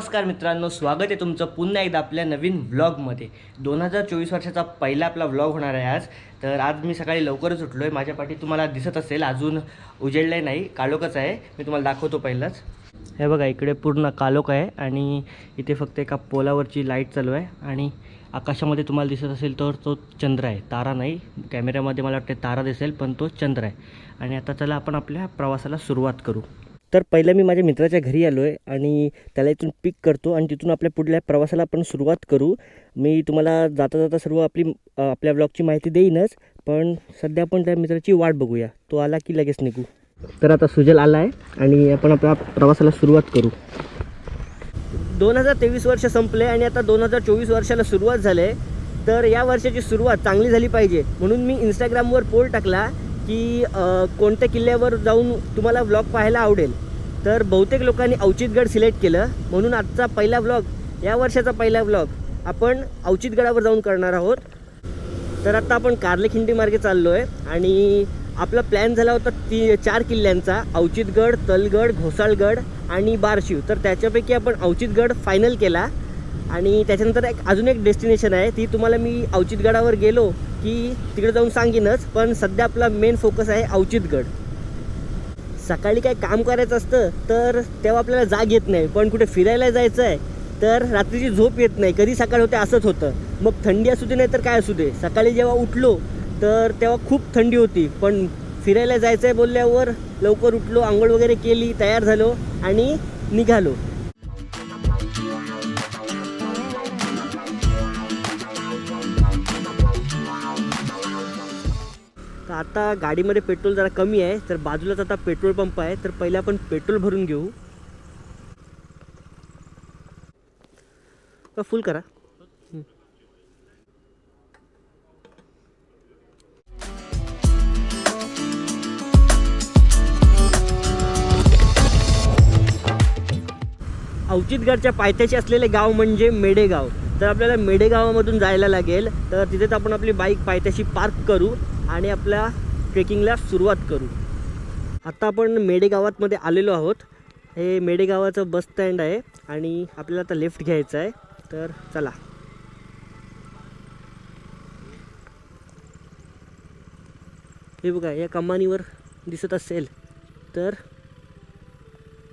नमस्कार मित्रांनो स्वागत आहे तुमचं पुन्हा एकदा आपल्या नवीन व्लॉगमध्ये. दोन हजार चोवीस वर्षाचा पहिला आपला व्लॉग होणार आहे आज. तर आज मी सकाळी लवकरच उठलो आहे माझ्या पाठी तुम्हाला दिसत असेल अजून उजेडलं नाही कालोकच आहे. मी तुम्हाला दाखवतो पहिलाच. हे बघा इकडे पूर्ण कालोक आहे आणि इथे फक्त एका पोलावरची लाइट चालू आहे आणि आकाशामध्ये तुम्हाला दिसत असेल तर तो चंद्र आहे. तारा नाही कॅमेऱ्यामध्ये मला वाटते तारा दिसेल पण तो चंद्र आहे. आणि आता चला आपण आपल्या प्रवासाला सुरुवात करू. तर पहिलं मी माझ्या मित्राच्या घरी आलो आहे आणि त्याला इथून पिक करतो आणि तिथून आपल्या पुढल्या प्रवासाला आपण सुरुवात करू. मी तुम्हाला जाता जाता सर्व आपली आपल्या ब्लॉगची माहिती देईनच पण सध्या आपण त्या मित्राची वाट बघूया. तो आला की लगेच निघू. तर आता सुजल आला आहे आणि आपण आपल्या प्रवासाला सुरुवात करू. दोन हजार तेवीस वर्ष संपले आणि आता दोन हजार चोवीस वर्षाला सुरुवात झाले. तर या वर्षाची सुरुवात चांगली झाली पाहिजे. म्हणून मी इंस्टाग्रामवर पोल टाकला की कोणत्या किल्ल्यावर जाऊन तुम्हाला व्लॉग पाहायला आवडेल. तर बहुतेक लोकांनी अवचितगड सिलेक्ट केलं. म्हणून आजचा पहिला ब्लॉग या वर्षाचा पहिला ब्लॉग आपण अवचितगडावर जाऊन करणार आहोत. तर आता आपण कार्लेखिंडी मार्गे चाललो आहे आणि आपला प्लॅन झाला होता ती चार किल्ल्यांचा. अवचितगड तलगड घोसाळगड आणि बारशिव. तर त्याच्यापैकी आपण अवचितगड फायनल केला. आणि त्याच्यानंतर एक अजून एक डेस्टिनेशन आहे. ती तुम्हाला मी अवचितगडावर गेलो की तिकडे जाऊन सांगेनच. पण सध्या आपला मेन फोकस आहे अवचितगड सकाळी काय काम करायचं असतं तर तेव्हा आपल्याला जाग येत नाही. पण कुठे फिरायला जायचं आहे तर रात्रीची झोप येत नाही. कधी सकाळ होते असंच होतं. मग थंडी असू दे नाही तर काय असू दे. सकाळी जेव्हा उठलो तर तेव्हा खूप थंडी होती. पण फिरायला जायचं आहे बोलल्यावर लवकर उठलो आंघोळ वगैरे केली तयार झालो आणि निघालो. तर आता गाडीमध्ये पेट्रोल जरा कमी आहे तर बाजूलाच आता पेट्रोल पंप आहे तर पहिले आपण पेट्रोल भरून घेऊ. फुल करा? अवचितगडच्या पायथ्याशी असलेले गाव म्हणजे मेडेगाव. तर आपल्याला मेडेगावामधून जायला लागेल. तर तिथेच आपण आपली बाईक पायथ्याशी पार्क करू आणि आपल्या ट्रेकिंगला सुरुवात करू. आत्ता आपण मेडेगावातमध्ये आलेलो आहोत. हे मेडेगावाचं बस स्टँड आहे आणि आपल्याला आता लेफ्ट घ्यायचं आहे. तर चला. हे बघा या कमानीवर दिसत असेल तर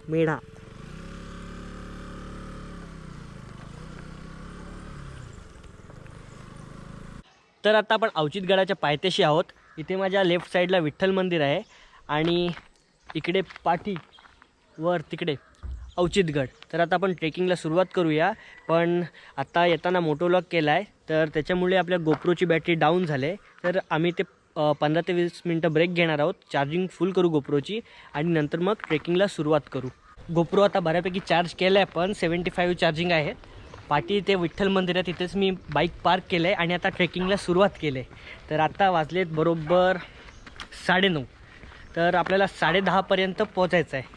मेढा. तर आता आपण अवचितगडाच्या पायथ्याशी आहोत. इथे माझ्या लेफ्ट साईडला विठ्ठल मंदिर आहे आणि इकडे पाठी वर तिकडे अवचितगड तर आता आपण ट्रेकिंगला सुरुवात करूया. पण आता येताना मोटोलॉग केला आहे तर त्याच्यामुळे आपल्या गोप्रोची बॅटरी डाऊन झाले. तर आम्ही ते पंधरा ते वीस मिनटं ब्रेक घेणार आहोत. चार्जिंग फुल करू गोप्रोची आणि नंतर मग ट्रेकिंगला सुरुवात करू. गोप्रो आता बऱ्यापैकी चार्ज केला आहे पण सेवन्टी फाईव्ह चार्जिंग आहे. पाटी ते विठ्ठल मंदिर आहे तिथेच मी बाईक पार्क केलं आहे आणि आता ट्रेकिंगला सुरुवात केली आहे तर आता वाजलेत बरोबर साडेनऊ. तर आपल्याला साडेदहापर्यंत पोचायचं आहे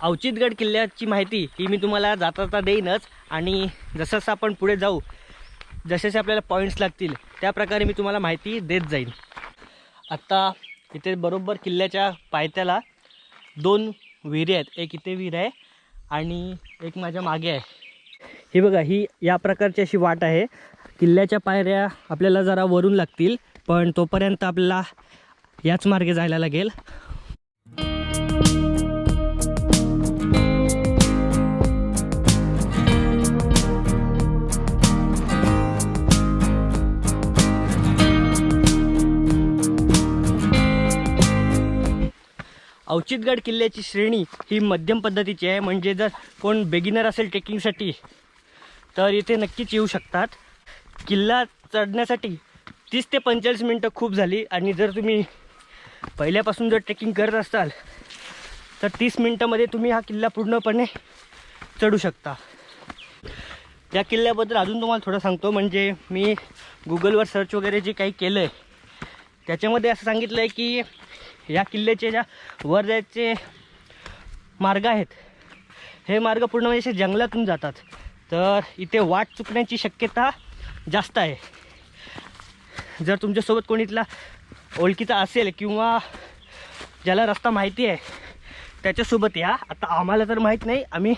अवचितगड किल्ल्याची माहिती ही मी तुम्हाला जाता जाता देईनच. आणि जसं जसं आपण पुढे जाऊ जसे जसे आपल्याला पॉईंट्स लागतील त्या प्रकारे मी तुम्हाला माहिती देत जाईन. आत्ता इथे बरोबर किल्ल्याच्या पायथ्याला दोन विहिरी आहेत. एक इथे विहीर आहे आणि एक माझ्या मागे आहे. हे बघा ही या प्रकारची अशी वाट आहे. किल्ल्याच्या पायऱ्या आपल्याला जरा वरून लागतील पण तोपर्यंत आपल्याला याच मार्गे जायला लागेल. अवचितगड किल्ल्याची श्रेणी ही मध्यम पद्धतीची आहे. म्हणजे जर कोण बेगिनर असेल ट्रेकिंगसाठी तर इथे नक्कीच येऊ शकतात. किल्ला चढण्यासाठी तीस ते पंचेचाळीस मिनटं खूप झाली आणि जर तुम्ही पहिल्यापासून जर ट्रेकिंग करत असाल तर तीस मिनटामध्ये तुम्ही हा किल्ला पूर्णपणे चढू शकता. या किल्ल्याबद्दल अजून तुम्हाला थोडं सांगतो म्हणजे मी गुगलवर सर्च वगैरे जे काही केलं आहे त्याच्यामध्ये असं सांगितलं आहे की या किल्ल्याचे ज्या वर जायचे मार्ग आहेत हे मार्ग पूर्ण म्हणजे असे जंगलातून जातात. तर इथे वाट चुकण्याची शक्यता जास्त आहे. जर तुमच्यासोबत कोणी इथला ओळखीचा असेल किंवा ज्याला रस्ता माहिती आहे त्याच्यासोबत या. आता आम्हाला तर माहीत नाही आम्ही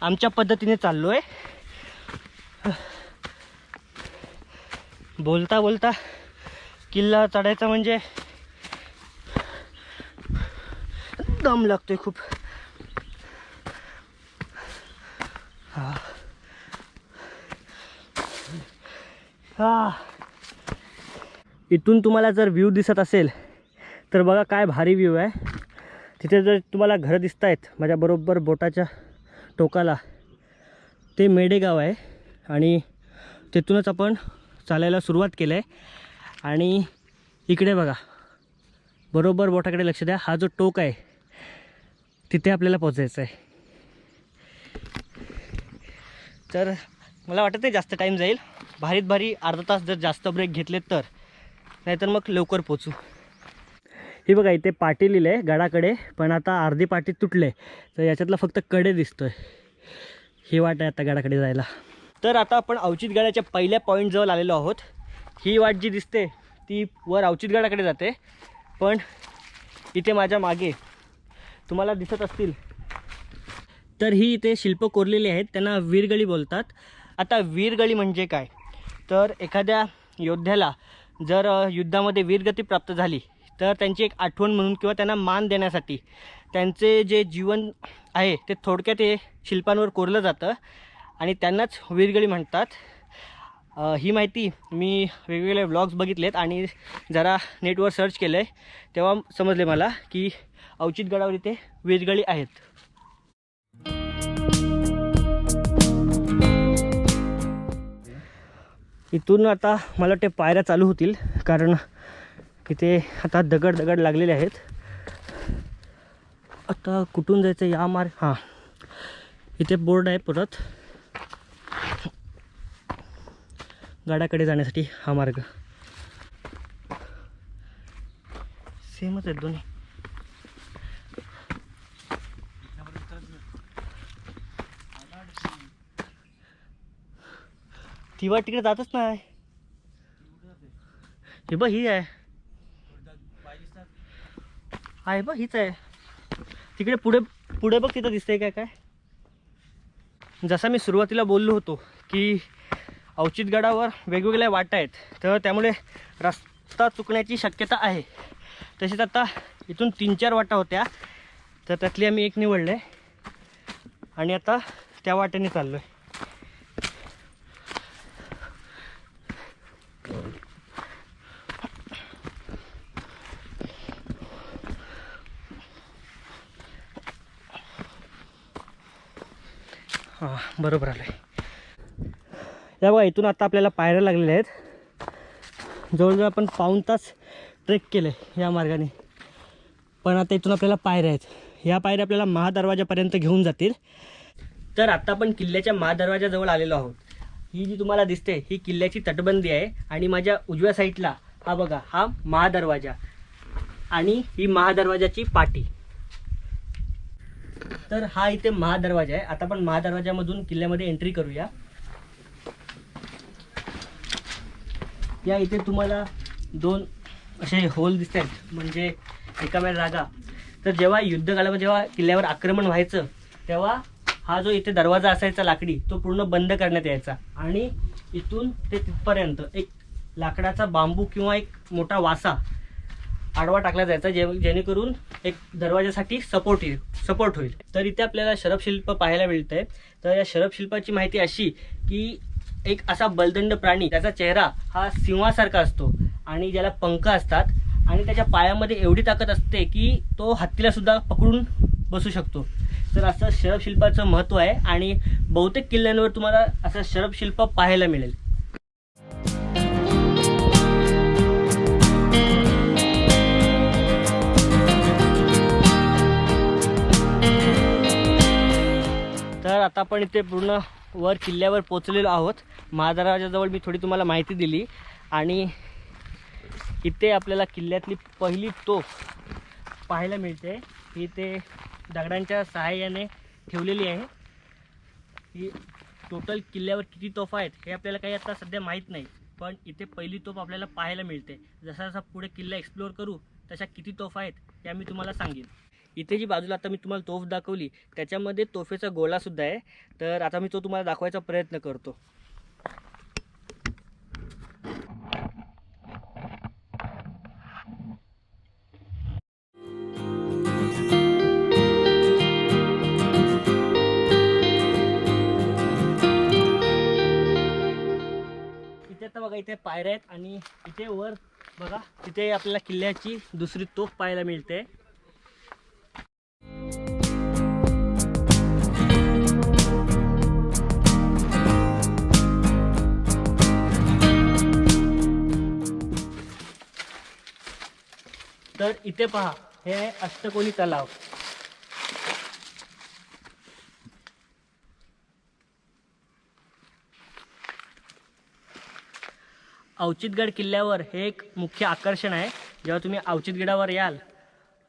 आमच्या पद्धतीने चाललो आहे बोलता बोलता किल्ला चढायचा म्हणजे दम लागतोय खूप. हा. हा इथून तुम्हाला जर व्ह्यू दिसत असेल तर बघा काय भारी व्ह्यू आहे. तिथे जर तुम्हाला घरं दिसत आहेत माझ्या बरोबर बोटाच्या टोकाला ते मेडेगाव आहे. आणि तिथूनच आपण चालायला सुरुवात केलं आहे आणि इकडे बघा बरोबर बोटाकडे लक्ष द्या. हा जो टोक आहे तिथे आपल्याला पोचायचं आहे. तर मला वाटत नाही जास्त टाईम जाईल. भारीत भारी अर्धा तास जर जास्त ब्रेक घेतले तर. नाहीतर मग लवकर पोचू. हे बघा इथे पाटी लिहिलं आहे गडाकडे पण आता अर्धी पाटी तुटले. तर याच्यातला फक्त कडे दिसतोय. ही वाट आहे आता गडाकडे जायला. तर आता आपण अवचित गडाच्या पहिल्या पॉईंटजवळ आलेलो आहोत. ही वाट जी दिसते ती वर अवचित गडाकडे जाते. पण इथे माझ्या मागे तुम्हाला दिसत असतील. तर ही इथे शिल्प कोरलेली आहेत त्यांना वीरगळी बोलतात. आता वीरगळी म्हणजे काय? तर एखाद्या योद्ध्याला जर युद्धामध्ये वीरगती प्राप्त झाली तर त्यांची एक आठवण म्हणून किंवा त्यांना मान देण्यासाठी त्यांचे जे जीवन आहे ते थोडक्यात हे शिल्पांवर कोरलं जातं आणि त्यांनाच वीरगळी म्हणतात. ही माहिती मी वेगवेगळे व्लॉग्स बघितलेत आणि जरा नेटवर सर्च केलं आहे तेव्हा समजले मला की अवचित गडावर इथे वीरगळी आहेत. इथून आता मला वाटते पायऱ्या चालू होतील कारण इथे आता दगड दगड लागलेले आहेत. आता कुठून जायचं या मार्ग हां. इथे बोर्ड आहे परत. गाड्याकडे जाण्यासाठी हा मार्ग. सेमच आहेत दोन्ही. ती वाट तिकडे जातच नाही. हे बघ ही आहे. आहे बघ हीच आहे. तिकडे पुढे पुढे बघ तिथं दिसतंय काय काय. जसा मी सुरुवातीला बोललो होतो की अवचित गडावर वेगवेगळ्या वाटा आहेत तर त्यामुळे रस्ता चुकण्याची शक्यता आहे. तसेच आता इथून तीन चार वाटा होत्या तर त्यातली आम्ही एक निवडले आणि आता त्या वाटेने चाललो आहे हां बरोबर आलं आहे या बघा इथून आता आपल्याला पायऱ्या लागलेल्या आहेत. जवळजवळ आपण पाऊन तास ट्रेक केलं आहे या मार्गाने. पण आता इथून आपल्याला पायऱ्या आहेत. या पायऱ्या आपल्याला महादरवाजापर्यंत घेऊन जातील. तर आत्ता आपण किल्ल्याच्या महादरवाजाजवळ आलेलो आहोत. ही जी तुम्हाला दिसते ही किल्ल्याची तटबंदी आहे आणि माझ्या उजव्या साईडला हा बघा हा महादरवाजा आणि ही महादरवाजाची पाटी. तर हा इथे महादरवाजा आहे. आता आपण महादरवाजामधून किल्ल्यामध्ये एंट्री करूया. या इथे तुम्हाला दोन असे होल दिसत आहेत म्हणजे रिकाम्या जागा. तर जेव्हा युद्धकाळामध्ये जेव्हा किल्ल्यावर आक्रमण व्हायचं तेव्हा हा जो इथे दरवाजा असायचा लाकडी तो पूर्ण बंद करण्यात यायचा. आणि इथून ते तिथपर्यंत एक लाकडाचा बांबू किंवा एक मोठा वासा आडवा टाकला जायचा जे जेणेकरून एक दरवाजासाठी सपोर्ट येईल सपोर्ट होईल. तर इथे आपल्याला शरफशिल्प पाहायला मिळतंय. तर या शरफशिल्पाची माहिती अशी की एक असा बलदंड प्राणी त्याचा चेहरा हा सिंहासारखा असतो आणि ज्याला पंख असतात आणि त्याच्या पायामध्ये एवढी ताकद असते की तो हत्तीलासुद्धा पकडून बसू शकतो. तर असं शरफशिल्पाचं महत्त्व आहे आणि बहुतेक किल्ल्यांवर तुम्हाला असं शरफशिल्प पाहायला मिळेल. आता आपण इथे पूर्ण वर किल्ल्यावर पोचलेलो आहोत. महादराजाजवळ मी थोडी तुम्हाला माहिती दिली. आणि इथे आपल्याला किल्ल्यातली पहिली तोफ पाहायला मिळते. ही ते दगडांच्या सहाय्याने ठेवलेली आहे. ही टोटल किल्ल्यावर किती तोफा आहेत हे आपल्याला काही आता सध्या माहीत नाही. पण इथे पहिली तोफ आपल्याला पाहायला मिळते. जसा जसा पुढे किल्ला एक्सप्लोअर करू तशा किती तोफा आहेत त्या मी तुम्हाला सांगेन. इथे जी बाजूला आता मी तुम्हाला तोफ दाखवली त्याच्यामध्ये तोफेचा गोळासुद्धा आहे. तर आता मी तो तुम्हाला दाखवायचा प्रयत्न करतो. बघा इथे पायऱ्या आहेत आणि इथे वर बघा तिथे आपल्याला किल्ल्याची दुसरी तोफ पाहायला मिळते. तर इथे पहा हे आहे अष्टकोनी तलाव. अवचितगड किल्ल्यावर हे एक मुख्य आकर्षण आहे. जेव्हा तुम्ही अवचितगडावर याल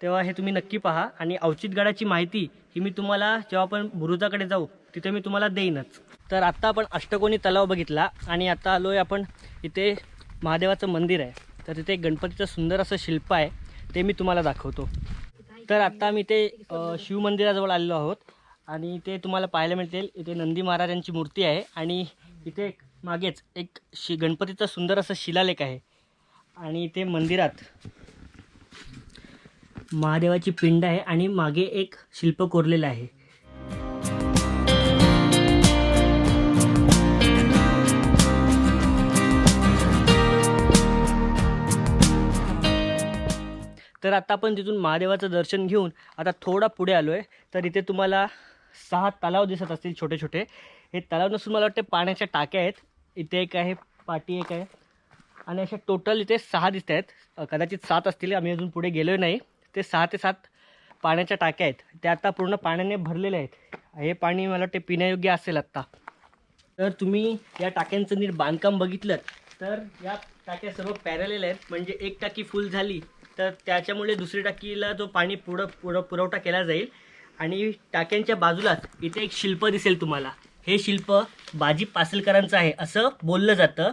तेव्हा हे तुम्ही नक्की पहा आणि अवचितगडाची माहिती ही मी तुम्हाला जेव्हा आपण बुरुजाकडे जाऊ तिथे मी तुम्हाला देईनच. तर आत्ता आपण अष्टकोनी तलाव बघितला आणि आता आलो आहे आपण इथे महादेवाचं मंदिर आहे. तर तिथे गणपतीचं सुंदर असं शिल्प आहे ते मी तुम्हाला दाखवतो. तर आत्ता आम्ही इथे शिवमंदिराजवळ आलेलो आहोत आणि ते तुम्हाला पाहायला मिळतील. इथे नंदी महाराजांची मूर्ती आहे आणि इथे मागेच एक शि गणपतीचं सुंदर असं शिलालेख आहे. आणि इथे मंदिरात महादेवाची पिंड आहे आणि मागे एक शिल्प कोरलेलं आहे. तर आता आपण तिथून महादेवाचं दर्शन घेऊन आता थोडा पुढे आलो आहे तर इथे तुम्हाला सहा तलाव दिसत असतील छोटे छोटे हे तलाव नसून मला वाटते पाण्याच्या टाक्या आहेत. इथे एक आहे पाटी एक आहे. आणि असे टोटल इथे सहा दिसत आहेत कदाचित सात असतील. आम्ही अजून पुढे गेलो नाही. ते सहा ते सात पाण्याच्या टाक्या आहेत. त्या आता पूर्ण पाण्याने भरलेल्या आहेत. हे पाणी मला वाटते पिण्यायोग्य असेल आत्ता. तर तुम्ही या टाक्यांचं नीट बांधकाम बघितलं तर या टाक्या सर्व पॅरलेल आहेत. म्हणजे एक टाकी फुल झाली तर त्याच्यामुळे दुसरी टाकीला जो पाणी पुढं पुढं पुरवठा केला जाईल. आणि टाक्यांच्या बाजूलाच इथे एक शिल्प दिसेल तुम्हाला. हे शिल्प बाजी पासलकरांचं आहे असं बोललं जातं.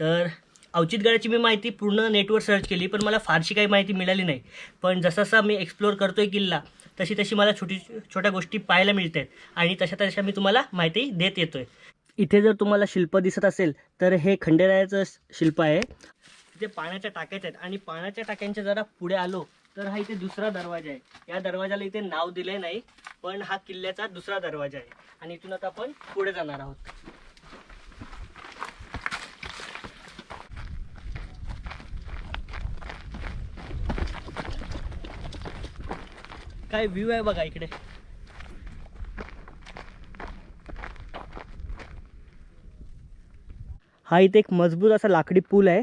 तर अवचितगडाची मी माहिती पूर्ण नेटवर सर्च केली पण मला फारशी काही माहिती मिळाली नाही. पण जसं जसा मी एक्सप्लोअर करतोय किल्ला तशी तशी मला छोटी छोट्या गोष्टी पाहायला मिळत आहेत आणि तशा तशा मी तुम्हाला माहिती देत येतोय. इथे जर तुम्हाला शिल्प दिसत असेल तर हे खंडेरायाचं शिल्प आहे. इथे पाण्याच्या टाक्याच आहेत आणि पाण्याच्या टाक्यांच्या जरा पुढे आलो तर हा इथे दुसरा दरवाजा आहे. या दरवाजाला इथे नाव दिले नाही पण हा किल्ल्याचा दुसरा दरवाजा आहे. आणि इथून आता आपण पुढे जाणार आहोत. काय व्ह्यू आहे बघा इकडे. हा इथे एक मजबूत असा लाकडी पूल आहे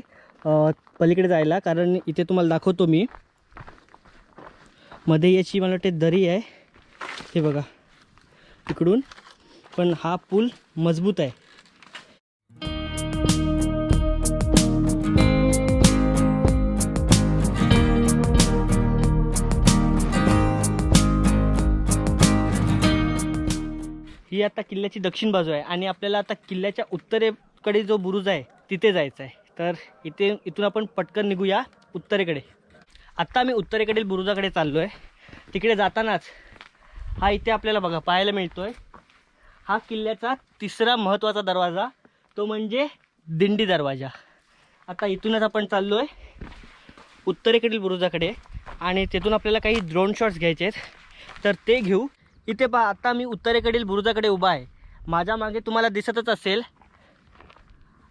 पलीकडे जायला कारण इथे तुम्हाला दाखवतो मी. मध्ये याची मला वाटते दरी आहे. हे बघा इकडून. पण हा पूल मजबूत आहे. आता किल्ल्याची दक्षिण बाजू आहे आणि आपल्याला आता किल्ल्याच्या उत्तरेकडे जो बुरुज आहे तिथे जायचं आहे. तर इथे इथून आपण पटकन निघूया उत्तरेकडे. आत्ता आम्ही उत्तरेकडील बुरुजाकडे चाललो आहे तिकडे जातानाच हा इथे आपल्याला बघा पाहायला मिळतो आहे हा किल्ल्याचा तिसरा महत्त्वाचा दरवाजा तो म्हणजे दिंडी दरवाजा. आता इथूनच आपण चाललो आहे उत्तरेकडील बुरुजाकडे आणि तिथून आपल्याला काही ड्रोन शॉट्स घ्यायचे आहेत तर ते घेऊ. इथे पहा आत्ता मी उत्तरेकडील बुरुजाकडे उभा आहे. माझ्या मागे तुम्हाला दिसतच असेल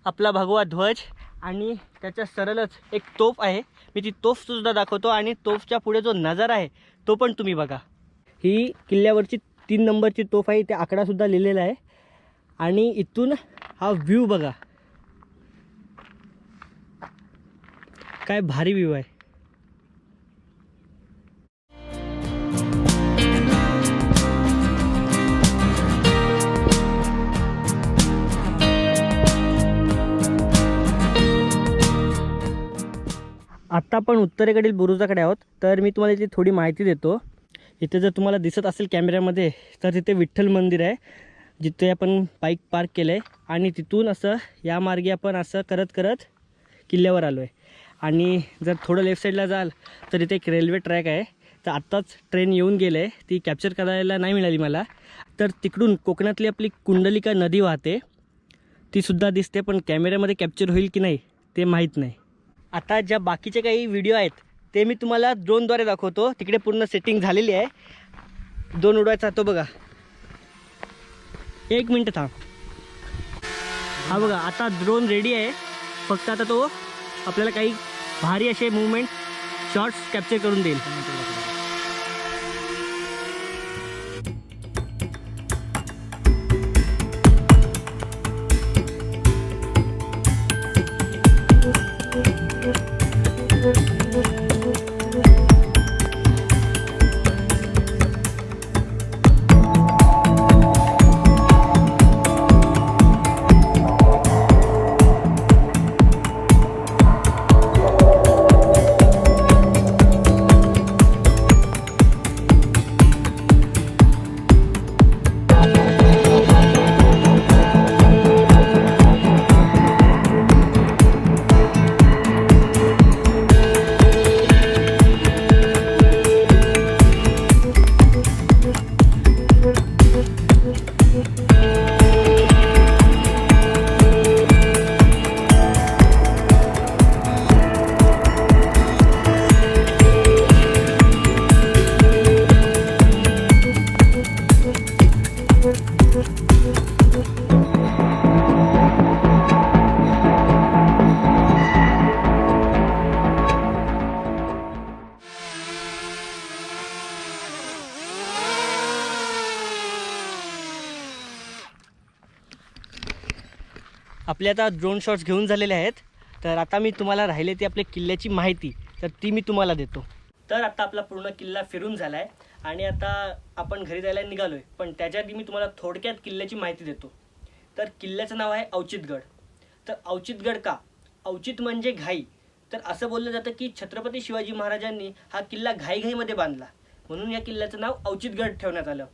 आपला भगवा ध्वज आणि त्याच्या सरळच एक तोफ आहे. मी ती तोफसुद्धा दाखवतो आणि तोफच्या पुढे जो नजारा आहे तो पण तुम्ही बघा. ही किल्ल्यावरची तीन नंबरची तोफ आहे इथे आकडासुद्धा लिहिलेला आहे. आणि इथून हा व्ह्यू बघा. काय भारी व्ह्यू आहे. आत्ता आपण उत्तरेकडील बुरुजाकडे आहोत. तर मी तुम्हाला इथे थोडी माहिती देतो. इथे जर तुम्हाला दिसत असेल कॅमेऱ्यामध्ये तर तिथे विठ्ठल मंदिर आहे जिथे आपण बाईक पार्क केलं आहे आणि तिथून असं या मार्गे आपण असं करत करत किल्ल्यावर आलो आहे आणि जर थोडं लेफ्ट साईडला जाल तर इथे एक रेल्वे ट्रॅक आहे. तर आत्ताच ट्रेन येऊन गेलं आहे ती कॅप्चर करायला नाही मिळाली मला. तर तिकडून कोकणातली आपली कुंडलिका नदी वाहते. तीसुद्धा दिसते पण कॅमेऱ्यामध्ये कॅप्चर होईल की नाही ते माहीत नाही. आता ज्या बाकीचे काही व्हिडिओ आहेत ते मी तुम्हाला ड्रोनद्वारे दाखवतो. तिकडे पूर्ण सेटिंग झालेली आहे. दोन उडवायचा तो बघा. एक मिनटं थांब. हा बघा आता ड्रोन रेडी आहे. फक्त आता तो आपल्याला काही भारी असे मुवमेंट शॉर्ट्स कॅप्चर करून देईल. आपले आता ड्रोन शॉट्स घेऊन झालेले आहेत. तर आता मी तुम्हाला राहिले ती आपल्या किल्ल्याची माहिती. तर ती मी तुम्हाला देतो. तर आता आपला पूर्ण किल्ला फिरून झाला आहे आणि आता आपण घरी जायला निघालो आहे पण त्याच्या आधी मी तुम्हाला थोडक्यात किल्ल्याची माहिती देतो. तर किल्ल्याचं नाव आहे अवचितगड तर अवचितगड का? अवचित म्हणजे घाई. तर असं बोललं जातं की छत्रपती शिवाजी महाराजांनी हा किल्ला घाईघाईमध्ये बांधला. म्हणून या किल्ल्याचं नाव अवचितगड ठेवण्यात आलं.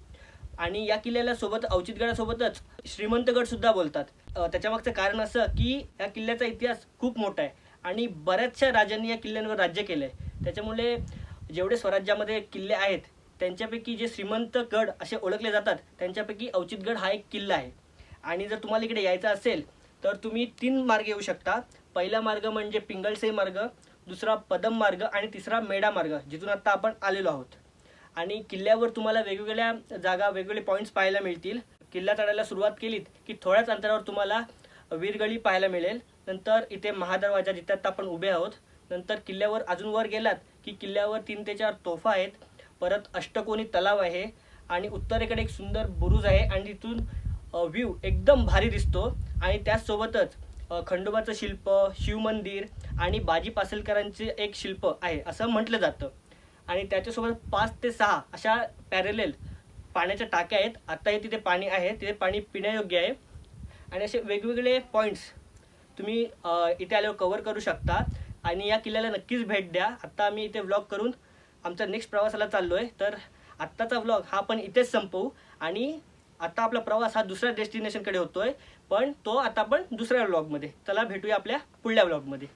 आणि या किल्ल्याला सोबत अवचितगडासोबतच श्रीमंतगड सुद्धा बोलतात. त्याच्यामागचं कारण असं की या किल्ल्याचा इतिहास खूप मोठा आहे आणि बऱ्याचशा राजांनी या किल्ल्यांवर राज्य केलं आहे त्याच्यामुळे जेवढे स्वराज्यामध्ये किल्ले आहेत त्यांच्यापैकी जे श्रीमंत गड असे ओळखले जातात त्यांच्यापैकी अवचितगड हा एक किल्ला आहे. आणि जर तुम्हाला इकडे यायचं असेल तर तुम्ही तीन मार्ग येऊ शकता. पहिला मार्ग म्हणजे पिंगळसे मार्ग दुसरा पदम मार्ग आणि तिसरा मेडा मार्ग जिथून आत्ता आपण आलेलो आहोत. आणि किल्ल्यावर तुम्हाला वेगवेगळ्या जागा वेगवेगळे पॉईंट्स पाहायला मिळतील. किल्ला चढायला सुरुवात केलीत की थोड्याच अंतरावर तुम्हाला वीरगळी पाहायला मिळेल. नंतर इथे महादरवाजा जिथे आता आपण उभे आहोत नंतर किल्ल्यावर अजून वर गेलात की किल्ल्यावर तीन ते चार तोफा आहेत. परत अष्टकोनी तलाव आहे आणि उत्तरेकडे एक सुंदर बुरुज आहे आणि तिथून व्ह्यू एकदम भारी दिसतो. आणि त्याचसोबतच खंडोबाचं शिल्प शिवमंदिर आणि बाजी पासलकरांचे एक शिल्प आहे असं म्हटलं जातं. आणि त्याच्यासोबत पाच ते सहा अशा पॅरेलेल पाण्याच्या टाक्या आहेत. आत्ताही तिथे पाणी आहे. तिथे पाणी पिण्यायोग्य आहे. आणि असे वेगवेगळे पॉईंट्स तुम्ही इथे आल्यावर कवर करू शकता. आणि या किल्ल्याला नक्कीच भेट द्या. आत्ता आम्ही इथे व्लॉग करून आमचा नेक्स्ट प्रवासाला चाललो आहे तर आत्ताचा व्लॉग हा आपण इथेच संपवू. आणि आता आपला प्रवास हा दुसऱ्या डेस्टिनेशनकडे होतोय. पण तो आता आपण दुसऱ्या व्लॉगमध्ये चला भेटूया आपल्या पुढल्या व्लॉगमध्ये